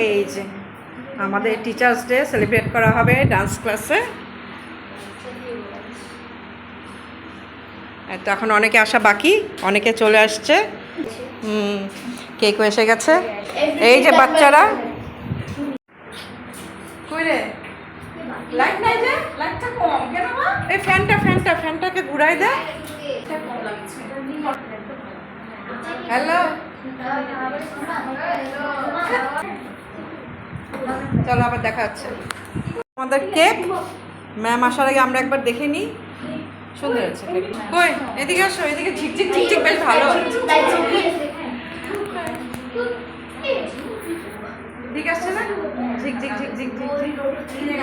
এই যে আমাদের টিচার্স ডে সেলিব্রেট করা হবে ডান্স ক্লাসে তো এখন অনেকে আসা বাকি অনেকে চলে আসছে। হুম কেকও এসে গেছে? এই যে বাচ্চারা। লাইট নাই যে? লাইটটা কম কেন এই ফ্যানটা ফ্যানটা ফ্যানটাকে ঘুরাই দে। হ্যালো? চলো আবার দেখা হচ্ছে। আমাদের কেক। ম্যাম আসার আগে আমরা একবার দেখে নিই। সুন্দর আছে কই? এদিকে আসো, এদিকে ঝিকঝিক ঝিকঝিক বেশ ভালো। ঠিক আসছে না? ঝিক ঝিক ঝিক ঝিক ঝিক ঝিক।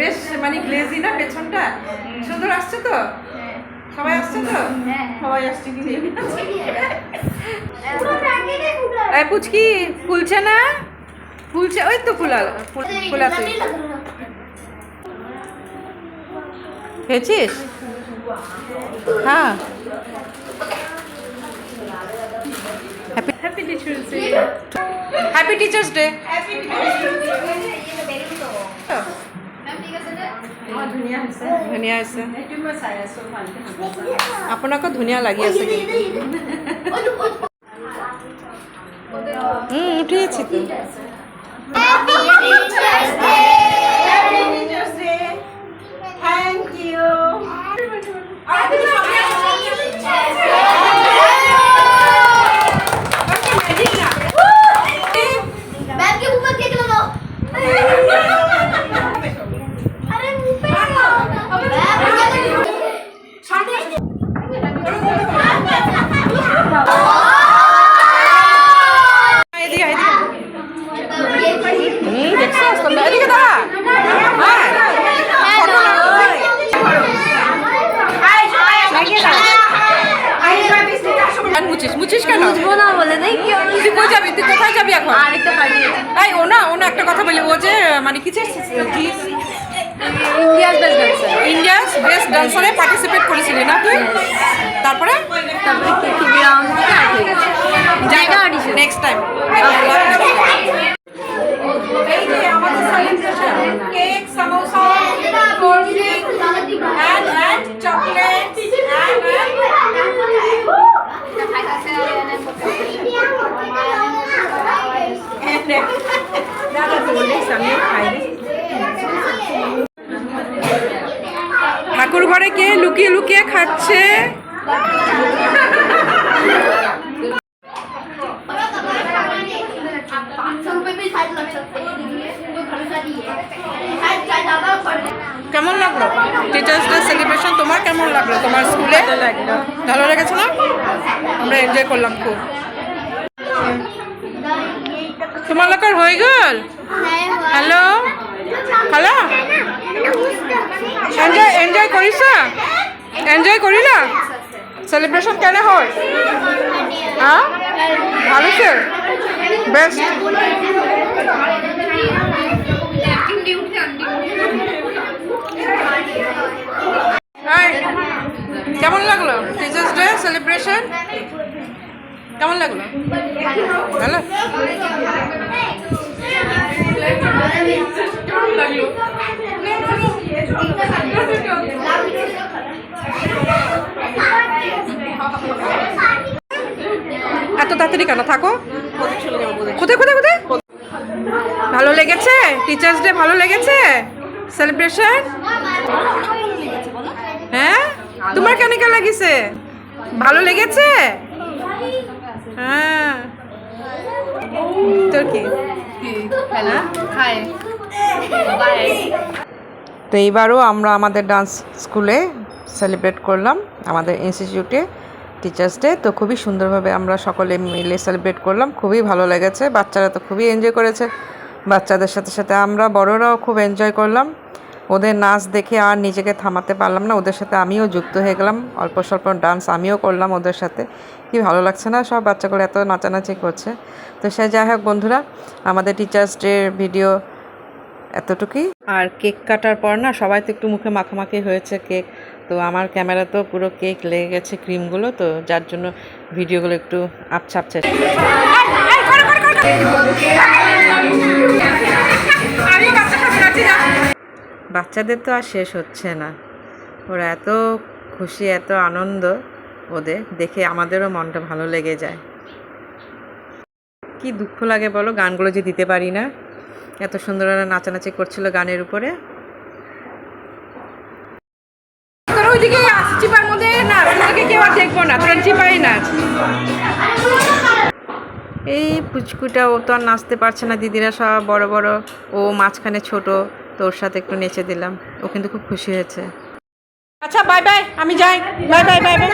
বেশ মানে গ্লেজি না পেছনটা? সুন্দর আসছে তো? সবাই আসছে তো? সবাই আসছে কি? এই পুচকি ফুলছে না? ফুলছে ওই তো ফুলা ফুলাতে খেয়েছিস? হ্যাঁ। Happy teachers day happy teachers day ধুনীয়া আছে আপোনাকো ধুনীয়া লাগি আছে উঠিয়েছি তো এদিকে এদিকে হুম দেখছিস তোমরা এদিকে দাঁড়া হ্যাঁ ফটো আর মুছিস মুছিস কেন বুঝব না বলে দেই কি তুই কই যাবি তুই কোথায় যাবি এখন আরেকটা পাঠিয়েছি এই ও না ও না একটা কথা বলি ও যে মানে কিসের ইন্ডিয়াস বেস্ট ইন্ডিয়াস ডান্সারে পার্টিসিপেট করেছিলি না তুই তারপরে তারপরে হয়ে নেক্সট টাইম ঠাকুর ঘরে কে লুকিয়ে লুকিয়ে খাচ্ছে? কেমন লাগল? টিচার্স ডে সেলিব্রেশন তোমার কেমন লাগল? তোমার স্কুলে ভালো লেগেছে না? আমরা এনজয় করলাম খুব। তোমার লোকের হয়ে গেল? হ্যালো হ্যালো এনজয় এনজয় করিস এনজয় করি না? সেলিব্রেশন কেন হয়? হ্যাঁ ভালো সে বেস্ট কেমন লাগল? টিচার্স ডে সেলিব্রেশন কেমন লাগল? ভালো? তাড়াতাড়ি কেন? থাকো। কোথায় কোথায় কোথায়? ভালো লেগেছে? টিচার্স ডে ভালো লেগেছে? সেলিব্রেশন হ্যাঁ? তোমার কেন কেন লাগিছে? ভালো লেগেছে? হ্যাঁ। তোর কি? বাই তো এইবারও আমরা আমাদের ডান্স স্কুলে সেলিব্রেট করলাম, আমাদের ইনস্টিটিউটে টিচার্স ডে তো খুবই সুন্দরভাবে আমরা সকলে মিলে সেলিব্রেট করলাম। খুবই ভালো লেগেছে। বাচ্চারা তো খুবই এনজয় করেছে। বাচ্চাদের সাথে সাথে আমরা বড়রাও খুব এনজয় করলাম। ওদের নাচ দেখে আর নিজেকে থামাতে পারলাম না। ওদের সাথে আমিও যুক্ত হয়ে গেলাম। অল্প স্বল্প ডান্স আমিও করলাম ওদের সাথে। কি ভালো লাগছে না? সব বাচ্চাগুলো এত নাচানাচি করছে। তো সে যাই হোক বন্ধুরা, আমাদের টিচার্স ডে ভিডিও এতটুকুই? আর কেক কাটার পর না, সবাই তো একটু মুখে মাখামাখি হয়েছে কেক। তো আমার ক্যামেরা তো পুরো কেক লেগে গেছে ক্রিমগুলো, তো যার জন্য ভিডিওগুলো একটু আপছা বাচ্চাদের তো আর শেষ হচ্ছে না। ওরা এত খুশি, এত আনন্দ ওদের, দেখে আমাদেরও মনটা ভালো লেগে যায়। কি দুঃখ লাগে বলো, গানগুলো যে দিতে পারি না। এত সুন্দর ওরা নাচানাচি করছিল গানের উপরে। ওইদিকে চিপার মধ্যে না তোদেরকে কেউ আর দেখব না তোরা চিপাই নাচ এই পুচকুটা ও তো আর নাচতে পারছে না দিদিরা সব বড় বড়। ও মাঝখানে ছোট তো ওর সাথে একটু নেচে দিলাম। ও কিন্তু খুব খুশি হয়েছে। আচ্ছা বাই বাই আমি যাই। Bye bye bye bye